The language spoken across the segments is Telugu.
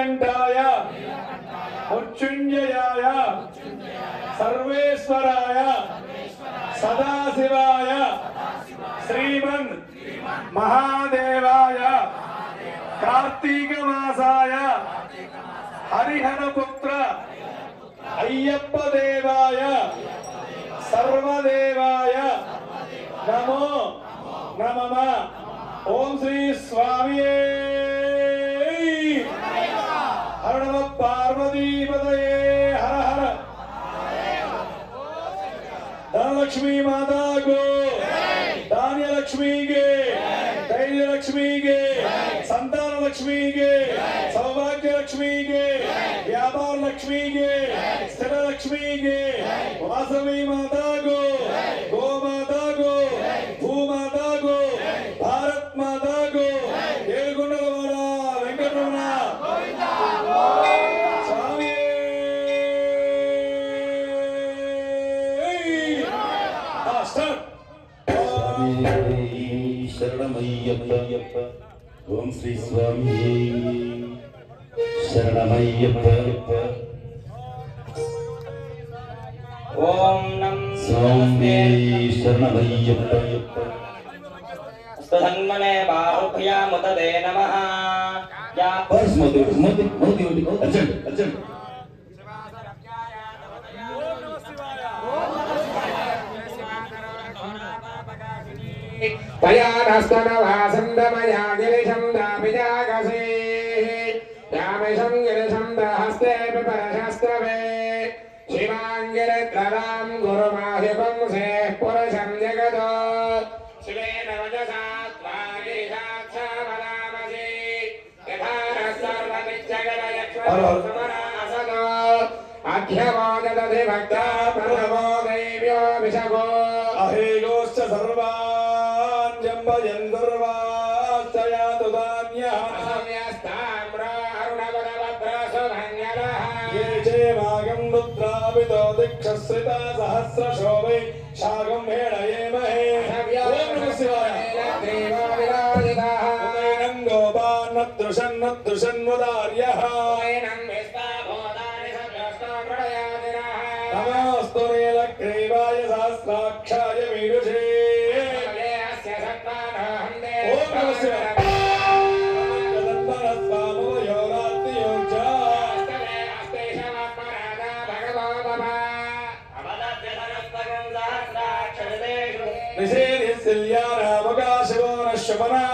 నీలకంఠాయ మృత్యుంజయాయ సర్వేశ్వరాయ. సదాశివాయ. శ్రీమన్ మహాదేవాయ. కార్తీక మాసాయ హరిహరపుత్ర. అయ్యప్ప దేవాయ సర్వదేవాయ. నమో నమమ ఓం శ్రీ స్వామియే. ಲಕ್ಷ್ಮಿ ಮಾತಾಗೋ ಧಾನ್ಯ ಲಕ್ಷ್ಮಿಗೆ ಧೈರ್ಯ ಲಕ್ಷ್ಮಿಗೆ ಸಂತಾನ ಲಕ್ಷ್ಮಿಗೆ ಸೌಭಾಗ್ಯ ಲಕ್ಷ್ಮಿಗೆ ವ್ಯಾಪಾರ ಲಕ್ಷ್ಮಿಗೆ ಸ್ಥಿರ ಲಕ್ಷ್ಮಿಗೆ ವಾಸವಿ ಮಾತಾಗೋ சுவாமியே சரணமையப்ப ஓம் நம் சுவாமியே சரணமையப்ப ஸ்தன்மனே பாருக்யா முததே நமः யா பர்ஸ் மோதி மோதி மோதி மோதி அர்ஜென்ட் அர்ஜென்ட் तया नस्तनवासन्दमया गिरिशन्दा హస్తే పిపరశస్త్రవే శివాంగిరద్రరాం గురుమాహిపుంసే పురుషం జగదో. శివేన వజసా త్వాగిషాక్షామలామసి యథారస్సర్వనిత్యగలయక్ష్మసమరాసదో అధ్యమోదతి భక్తా ప్రణవో దైవ్యో విశగో అహేయోశ్చ సర్వా సహస్రత సహస్ర శోభై శాగంభేణ ఏమహే శివాయ గోపాన్నదృశన్నదృశన్వదార్య క్షమయా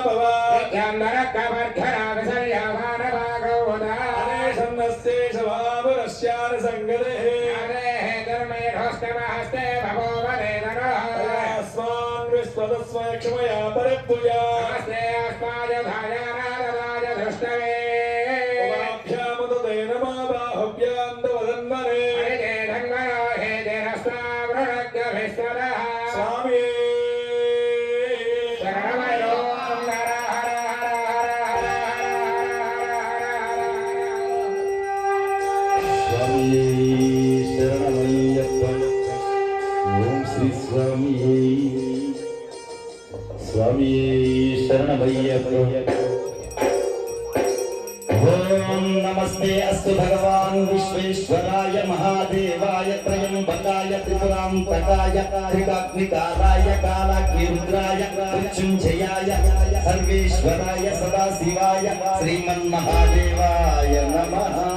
స్వామి శరణమయ్యప్ప ఓం నమస్తే అస్తు భగవాన్ విశ్వేశ్వరాయ మహాదేవాయ త్రయంబకాయ త్రిపురాంతకాయ త్రికాగ్నికారాయ కాలాగ్నిరుద్రాయ మృత్యుంజయాయ సర్వేశ్వరాయ సదాశివాయ శ్రీమన్మహాదేవాయ నమః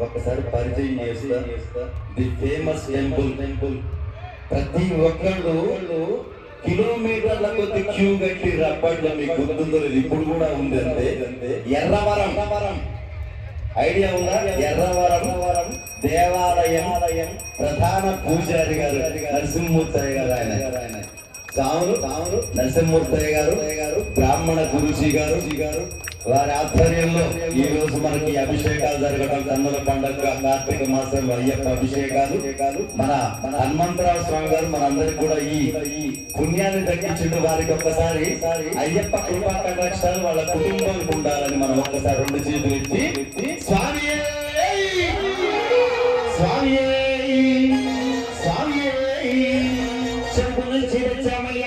ఒకసారి పరిచయం చేస్తా. ది ఫేమస్ టెంపుల్ టెంపుల్ ప్రతి ఒక్కళ్ళు కిలోమీటర్ల కొద్ది క్యూ కట్టి రప్పట్లో మీకు గుర్తుందో లేదు ఇప్పుడు కూడా ఉంది అంతే. ఎర్రవరం. ఐడియా ఉందా? ఎర్రవరం. దేవాలయం. ప్రధాన పూజారి గారు నరసింహమూర్తయ్య గారు ఆయన. సాములు. సాములు నరసింహమూర్తయ్య గారు. గారు బ్రాహ్మణ గురుజీ గారు గారు. వారి ఆధ్వర్యంలో ఈ రోజు మనకి అభిషేకాలు జరగడం కన్నుల పండుగ కార్తీక మాసంలో అయ్యప్ప అభిషేకాలు. మన మన హనుమంతరావు స్వామి గారు మనందరికి కూడా ఈ పుణ్యాన్ని దక్కించుంటూ వారికి ఒక్కసారి అయ్యప్ప కృపా కటాక్షాలు వాళ్ళ కుటుంబానికి ఉండాలని మనం ఒక్కసారి రెండు చేతులు ఎత్తి స్వామి స్వామి స్వామి చెంపున చిరచమయ్య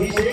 ही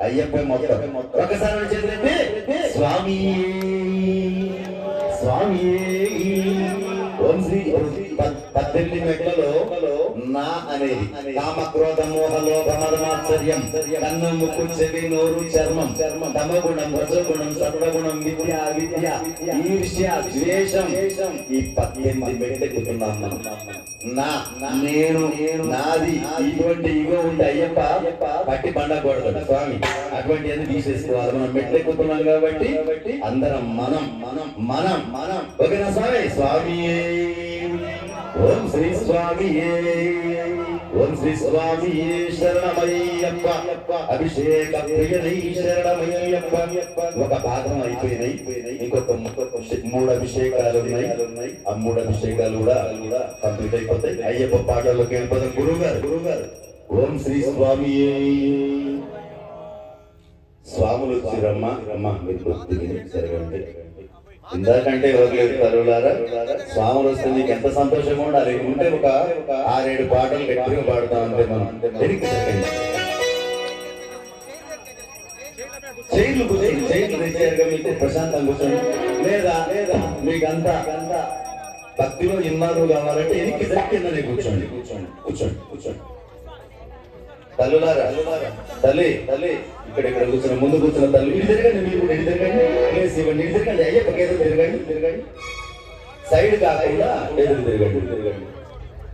అయ్యప్ప మొత్తం. ఒకసారి రెండు చేతులు ఎత్తి స్వామి. స్వామి. ఓం శ్రీ పద్దెనిమిది మెట్లలో నా అనేది. కామ క్రోధ మోహ లోభ మదమాత్సర్యం కన్ను ముక్కు చెవి నోరు చర్మం. చర్మం తమగుణం రజగుణం సర్వగుణం విద్య విద్య ఈర్ష్య ద్వేషం. ఈ పద్దెనిమిది మెట్టెక్కుతున్నాం మనం. నా నేను నాది ఇటువంటి ఇగో ఉంటే అయ్యప్ప పట్టి పండకూడదు. స్వామి అటువంటి అన్ని తీసేసుకోవాలి? మనం మెట్లెక్కుతున్నాం కాబట్టి అందరం మనం మనం మనం మనం. ఓకేనా స్వామి? స్వామి ఓం శ్రీ స్వామి ఓం శ్రీ స్వామి శరణమయ్యప్ప. అభిషేక ప్రియనై శరణమయ్యప్ప. ఒక పాదం అయిపోయినాయి. ఇంకొక మూడు అభిషేకాలు ఉన్నాయి. ఆ మూడు అభిషేకాలు కూడా కంప్లీట్ అయిపోతాయి. అయ్యప్ప పాటల్లోకి వెళ్ళిపోతాం గురువు గారు గురువు గారు ఓం శ్రీ స్వామి స్వాములు వచ్చిరమ్మ. అమ్మ మీరు కొద్దిగా జరగండి. ఇందాకంటే ఎవరు తరువులారా స్వాములు వస్తే నీకు ఎంత సంతోషంగా ఉండాలి? ఉంటే ఒక ఆరేడు పాటలు గట్టిగా పాడుతాం అంతే మనం వెనక్కి జరగండి. చైర్లు కూర్చోండి చైర్లు తెచ్చారుగా మీకు ప్రశాంతం కూర్చొని లేదా లేదా మీకు అంతా భక్తిలో ఇన్నారు కావాలంటే ఎనికి దక్కిందని కూర్చోండి. కూర్చోండి కూర్చోండి కూర్చోండి. తల్లులారా తల్లి తల్లి ఇక్కడ ఇక్కడ కూర్చున్న ముందు కూర్చున్న తల్లి ఇది తిరగండి మీరు కూడా ఇటు తిరగండి. ప్లేస్ ఇవ్వండి ఇది తిరగండి అయ్యప్ప ఏదో తిరగండి తిరగండి. సైడ్ కాకుండా ఎదురు తిరగండి తిరగండి.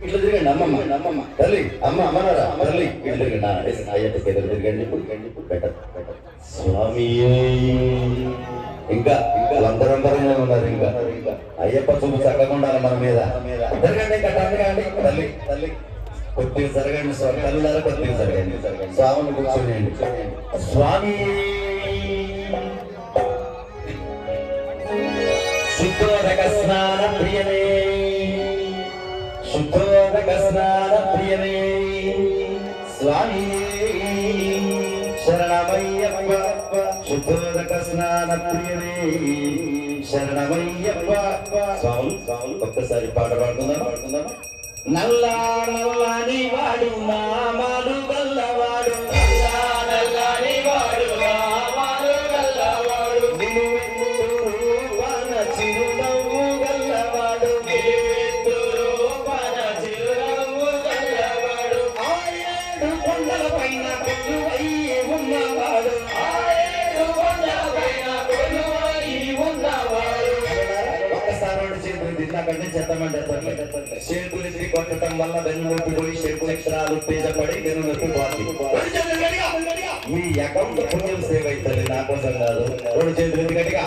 ఇట్లా తిరగండి అమ్మమ్మ అమ్మమ్మ తల్లి అమ్మ అమ్మనారా తల్లి ఇట్లా తిరగండి ఆ, ఎస్, అయ్యప్పకి ఎదురు తిరగండి ఇప్పుడు బెటర్ బెటర్ స్వామి ఇంకా ఇంకా లందరందరంగా ఉన్నారు ఇంకా. ఇంకా అయ్యప్ప చూపు చక్కగా ఉండాలి మన మీద. తిరగండి ఇంకా తల్లి తల్లి. కొద్దిగా జరగండి స్వామి. తల్లిదారా కొద్దిగా జరగండి. స్వామిని కూర్చోండి స్వామి! శుద్ధోదక స్నాన ప్రియమే. శుద్ధోదక స్నాన ప్రియమే. స్వామి! శరణమయ్యప్ప శుద్ధోదక స్నాన ప్రియమే. శరణమయ్యప్ప స్వామి! స్వామి ఒక్కసారి పాట పాడుకుందాం పాడుకుందాం నల్ల నల్లని వాడు నామాలు గల్లవాడు తిన్నాకంటే చెత్తమంటే చేతులు ఎత్తి కొట్టడం వల్ల వెన్ను నొప్పి పోయి శక్తి అక్షరాలు తేజపడి వెన్ను నొప్పి పోతుంది మీ అకౌంట్ పుణ్యం సేవ్ అవుతుంది నా కోసం కాదు. రెండు చేతులు గట్టిగా?